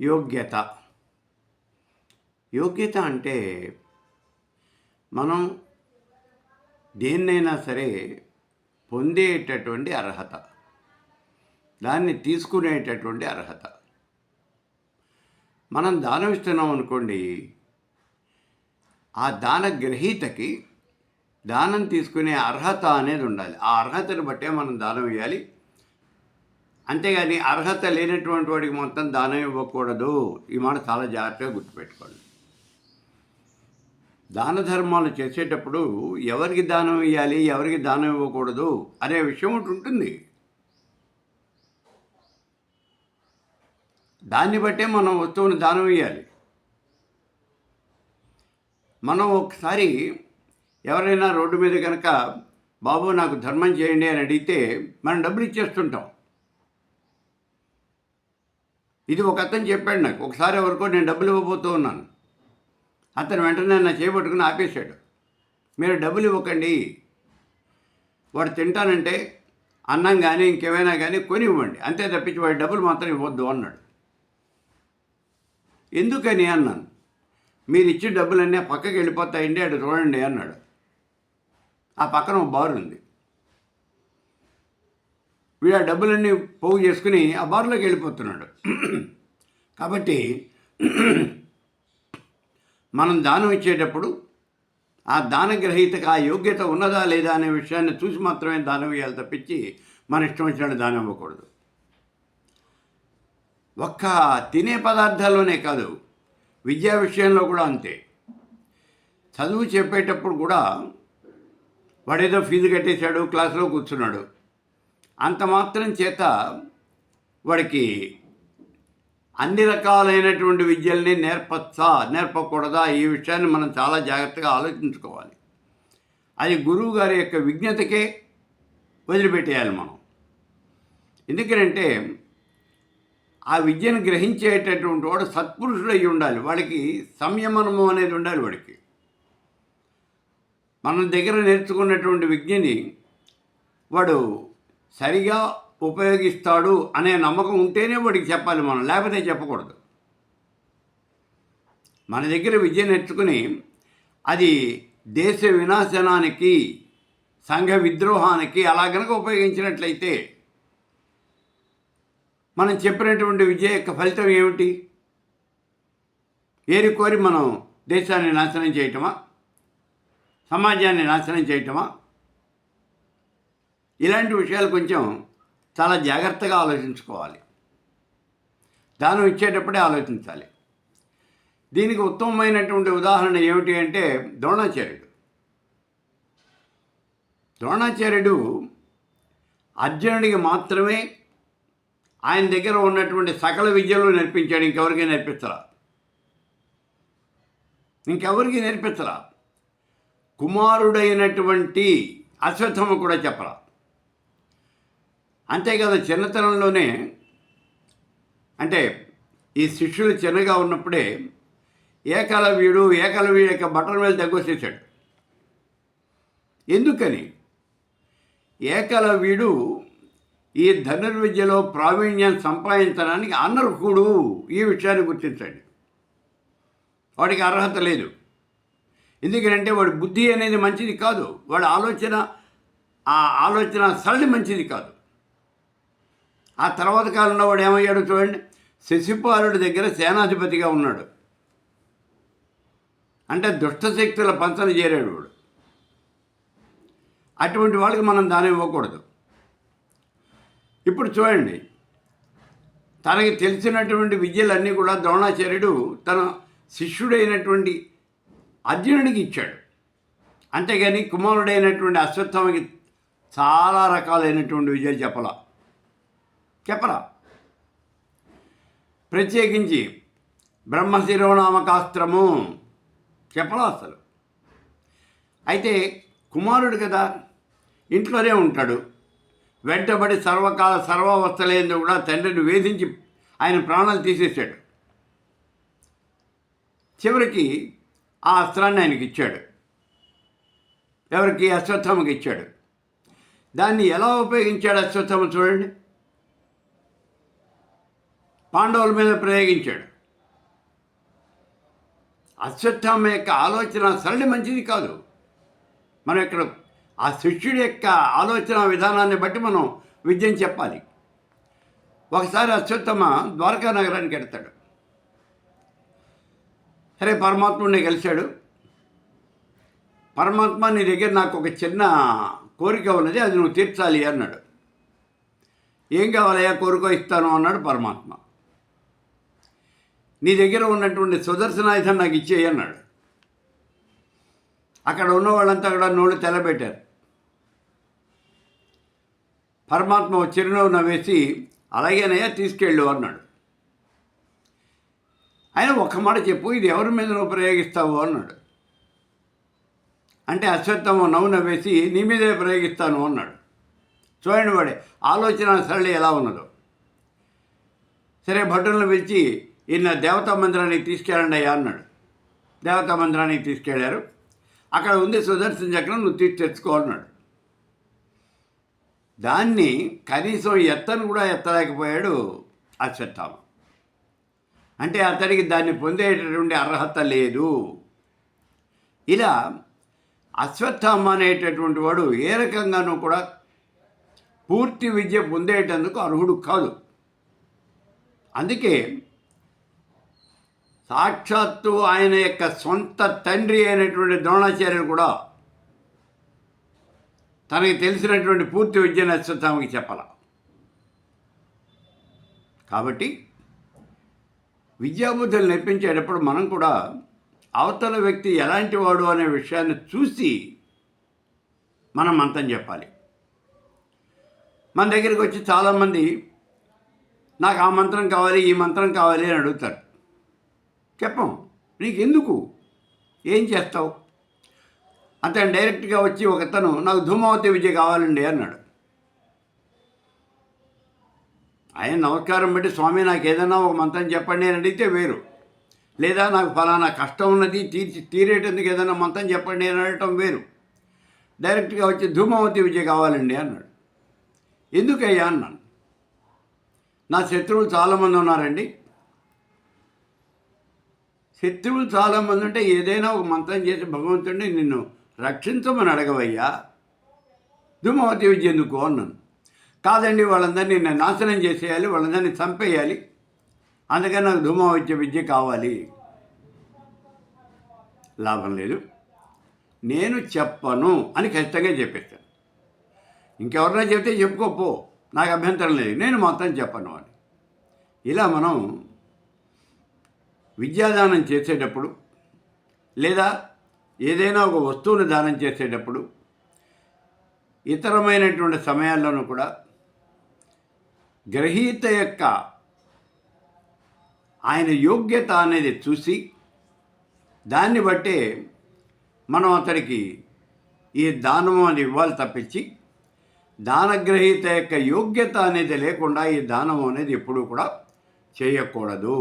యోగ్యత. యోగ్యత అంటే మనం దేన్నైనా సరే పొందేటటువంటి అర్హత. దాన్ని తీసుకునేటటువంటి అర్హత. మనం దానం ఇస్తున్నాం అనుకోండి ఆ దాన గ్రహీతకి దానం తీసుకునే అర్హత అనేది ఉండాలి. ఆ అర్హతను బట్టే మనం దానం ఇవ్వాలి అంతేగాని అర్హత లేనటువంటి వాడికి మొత్తం దానం ఇవ్వకూడదు. ఈ మాట చాలా జాగ్రత్తగా గుర్తుపెట్టుకోండి. దాన ధర్మాలు చేసేటప్పుడు ఎవరికి దానం ఇవ్వాలి ఎవరికి దానం ఇవ్వకూడదు అనే విషయం ఒకటి ఉంటుంది. దాన్ని బట్టే మనం వస్తువుని దానం ఇవ్వాలి మనం ఒకసారి ఎవరైనా రోడ్డు మీద కనుక బాబు నాకు ధర్మం చేయండి అని అడిగితే మనం డబ్బులు ఇచ్చేస్తుంటాం. ఇది ఒక అతను చెప్పాడు నాకు. ఒకసారి ఎవరికో నేను డబ్బులు ఇవ్వబోతూ ఉన్నాను. అతను వెంటనే నా చేపట్టుకుని ఆపేశాడు. మీరు డబ్బులు ఇవ్వకండి. వాడు తింటానంటే అన్నం కానీ ఇంకేమైనా కానీ కొని ఇవ్వండి. అంతే తప్పించి వాడి డబ్బులు మాత్రం ఇవ్వద్దు అన్నాడు. ఎందుకని అన్నాను? మీరు ఇచ్చిన డబ్బులన్నీ పక్కకి వెళ్ళిపోతాయండి అటు చూడండి అన్నాడు. ఆ పక్కన ఒక బారు ఉంది. వీడు ఆ డబ్బులన్నీ పోగు చేసుకుని ఆ బార్లోకి వెళ్ళిపోతున్నాడు. కాబట్టి మనం దానం ఇచ్చేటప్పుడు ఆ దానగ్రహీతకు ఆ యోగ్యత ఉన్నదా లేదా అనే విషయాన్ని చూసి మాత్రమే దానం ఇవ్వాలి తప్పించి మన ఇష్టం వచ్చినట్టు దానం ఇవ్వకూడదు. ఒక్క తినే పదార్థాల్లోనే కాదు విద్యా విషయంలో కూడా అంతే. చదువు చెప్పేటప్పుడు కూడా వాడేదో ఫీజు కట్టేశాడు క్లాసులో కూర్చున్నాడు. అంత మాత్రం చేత వాడికి అన్ని రకాలైనటువంటి విద్యల్ని నేర్పచ్చా నేర్పకూడదా ఈ విషయాన్ని మనం చాలా జాగ్రత్తగా ఆలోచించుకోవాలి. అది గురువు గారి యొక్క విజ్ఞతకే వదిలిపెట్టేయాలి మనం. ఎందుకంటే ఆ విద్యను గ్రహించేటటువంటి వాడు సత్పురుషుడు అయి ఉండాలి వాడికి సంయమనము అనేది ఉండాలి వాడికి. మన దగ్గర నేర్చుకున్నటువంటి విద్యని వాడు సరిగా ఉపయోగిస్తాడు అనే నమ్మకం ఉంటేనే వాడికి చెప్పాలి మనం లేకపోతే చెప్పకూడదు. మన దగ్గర విద్య నేర్చుకుని అది దేశ వినాశనానికి సంఘ విద్రోహానికి అలా కనుక ఉపయోగించినట్లయితే మనం చెప్పినటువంటి విద్య యొక్క ఫలితం ఏమిటి? ఏరి కోరి మనం దేశాన్ని నాశనం చేయటమా? సమాజాన్ని నాశనం చేయటమా? ఇలాంటి విషయాలు కొంచెం చాలా జాగ్రత్తగా ఆలోచించుకోవాలి. దానం ఇచ్చేటప్పుడే ఆలోచించాలి. దీనికి ఉత్తమమైనటువంటి ఉదాహరణ ఏమిటి అంటే ద్రోణాచార్యుడు. ద్రోణాచార్యుడు అర్జునుడికి మాత్రమే ఆయన దగ్గర ఉన్నటువంటి సకల విద్యలు నేర్పించాడు. ఇంకెవరికి నేర్పించరా ఇంకెవరికి నేర్పించరా కుమారుడైనటువంటి అశ్వత్థమ కూడా చెప్పరా అంతేకాదు చిన్నతనంలోనే అంటే ఈ శిష్యులు చిన్నగా ఉన్నప్పుడే ఏకలవ్యుడు ఏకలవ్యుడు యొక్క బట్టల మీద తగ్గొచ్చేసాడు. ఎందుకని? ఏకలవ్యుడు ఈ ధనుర్విద్యలో ప్రావీణ్యం సంపాదించడానికి అనర్హుడు ఈ విషయాన్ని గుర్తించండి. వాడికి అర్హత లేదు. ఎందుకంటే వాడి బుద్ధి అనేది మంచిది కాదు. వాడి ఆలోచన ఆ ఆలోచన సరళి మంచిది కాదు. ఆ తర్వాత కాలంలో వాడు ఏమయ్యాడు చూడండి? శశిపాలుడి దగ్గర సేనాధిపతిగా ఉన్నాడు. అంటే దుష్టశక్తుల పంచన చేరాడు వాడు. అటువంటి వాళ్ళకి మనం దానం ఇవ్వకూడదు. ఇప్పుడు చూడండి తనకి తెలిసినటువంటి విద్యలన్నీ కూడా ద్రోణాచార్యుడు తన శిష్యుడైనటువంటి అర్జునుడికి ఇచ్చాడు. అంతేగాని కుమారుడైనటువంటి అశ్వత్థామకి చాలా రకాలైనటువంటి విద్యలు చెప్పలా. చెప్పరా? ప్రత్యేకించి బ్రహ్మశిరోనామకాస్త్రము చెప్పరా అసలు? అయితే కుమారుడు కదా ఇంట్లోనే ఉంటాడు. వెంటబడి సర్వకాల సర్వావస్థలేందు కూడా తండ్రిని వేధించి ఆయన ప్రాణాలు తీసేశాడు. చివరికి ఆ అస్త్రాన్ని ఆయనకి ఇచ్చాడు. ఎవరికి? అశ్వత్థమకి ఇచ్చాడు. దాన్ని ఎలా ఉపయోగించాడు అశ్వత్థమ చూడండి. పాండవుల మీద ప్రయోగించాడు. అశ్వత్థామ యొక్క ఆలోచన సరళి మంచిది కాదు. మనం ఇక్కడ ఆ శిష్యుడి యొక్క ఆలోచన విధానాన్ని బట్టి మనం విద్యను చెప్పాలి. ఒకసారి అశ్వత్థమ ద్వారకా నగరానికి వెళ్తాడు. సరే పరమాత్ముడిని కలిశాడు. పరమాత్మ నీ దగ్గర నాకు ఒక చిన్న కోరిక ఉన్నది అది నువ్వు తీర్చాలి అన్నాడు. ఏం కావాలయ్యా కోరిక? ఇస్తాను అన్నాడు పరమాత్మ. నీ దగ్గర ఉన్నటువంటి సుదర్శనాయుధం నాకు ఇచ్చేయి అన్నాడు. అక్కడ ఉన్న వాళ్ళంతా కూడా నోళ్ళు తెల్లబెట్టారు. పరమాత్మ చిరునవ్వు నవ్వేసి అలాగేనయ్యా తీసుకెళ్ళు అన్నాడు. ఆయన ఒక్క మాట చెప్పు ఇది ఎవరి మీద నువ్వు ప్రయోగిస్తావు అన్నాడు. అంటే అశ్వత్థమ నవ్వు నవ్వేసి నీ మీదే ప్రయోగిస్తాను అన్నాడు. చూడండి వాడే ఆలోచన సరళి ఎలా ఉన్నదో. సరే భటులను పిలిచి ఈయన దేవతా మందిరానికి తీసుకెళ్ళండి అయ్యా అన్నాడు. దేవతా మందిరానికి తీసుకెళ్ళారు అక్కడ ఉంది సుదర్శన చక్రం నువ్వు తీసి తెచ్చుకోవాలన్నాడు దాన్ని కనీసం ఎత్తను కూడా ఎత్తలేకపోయాడు అశ్వత్థామ. అంటే అతడికి దాన్ని పొందేటటువంటి అర్హత లేదు. ఇలా అశ్వత్థామ అనేటటువంటి వాడు ఏ రకంగానూ కూడా పూర్తి విద్య పొందేటందుకు అర్హుడు కాదు. అందుకే సాక్షాత్తు ఆయన యొక్క సొంత తండ్రి అయినటువంటి ద్రోణాచార్యులు కూడా తనకి తెలిసినటువంటి పూర్తి విద్యను అశ్వత్థామకి చెప్పాల. కాబట్టి విద్యాబుద్ధులు నేర్పించేటప్పుడు మనం కూడా అవతల వ్యక్తి ఎలాంటి వాడు అనే విషయాన్ని చూసి మనం మంతం చెప్పాలి. మన దగ్గరికి వచ్చి చాలామంది నాకు ఆ మంత్రం కావాలి ఈ మంత్రం కావాలి అని అడుగుతారు. చెప్పం. నీకు ఎందుకు ఏం చేస్తావు? అతను డైరెక్ట్గా వచ్చి ఒకతను నాకు ధూమావతి విద్య కావాలండి అన్నాడు. ఆయన నమస్కారం పెట్టి స్వామి నాకు ఏదైనా ఒక మంత్రం చెప్పండి అని అడిగితే వేరు. లేదా నాకు ఫలానా కష్టం ఉన్నది తీర్చి తీరేటందుకు ఏదైనా మంత్రం చెప్పండి అని అడగటం వేరు. డైరెక్ట్గా వచ్చి ధూమావతి విద్య కావాలండి అన్నాడు. ఎందుకయ్యా అన్నాను. నా శత్రువులు చాలామంది ఉన్నారండి. శత్రువులు చాలామంది ఉంటే ఏదైనా ఒక మంత్రం చేసి భగవంతుడిని నిన్ను రక్షించమని అడగవయ్యా. ధూమవతి విద్య ఎందుకు అన్నాను. కాదండి వాళ్ళందరినీ నేను నాశనం చేసేయాలి వాళ్ళందరినీ చంపేయాలి. అందుకని నాకు ధూమవత్య విద్య కావాలి. లాభం లేదు. నేను చెప్పను అని ఖచ్చితంగా చెప్పేస్తాను. ఇంకెవరైనా చెప్తే చెప్పుకోపో నాకు అభ్యంతరం లేదు. నేను మాత్రం చెప్పను అని. ఇలా మనం విద్యాదానం చేసేటప్పుడు లేదా ఏదైనా ఒక వస్తువును దానం చేసేటప్పుడు ఇతరమైనటువంటి సమయాల్లోనూ కూడా గ్రహీత యొక్క ఆయన యోగ్యత అనేది చూసి దాన్ని బట్టే మనం అతడికి ఈ దానము అని ఇవ్వాలి తప్పించి దానగ్రహీత యొక్క యోగ్యత అనేది లేకుండా ఈ దానం అనేది ఎప్పుడూ కూడా చేయకూడదు.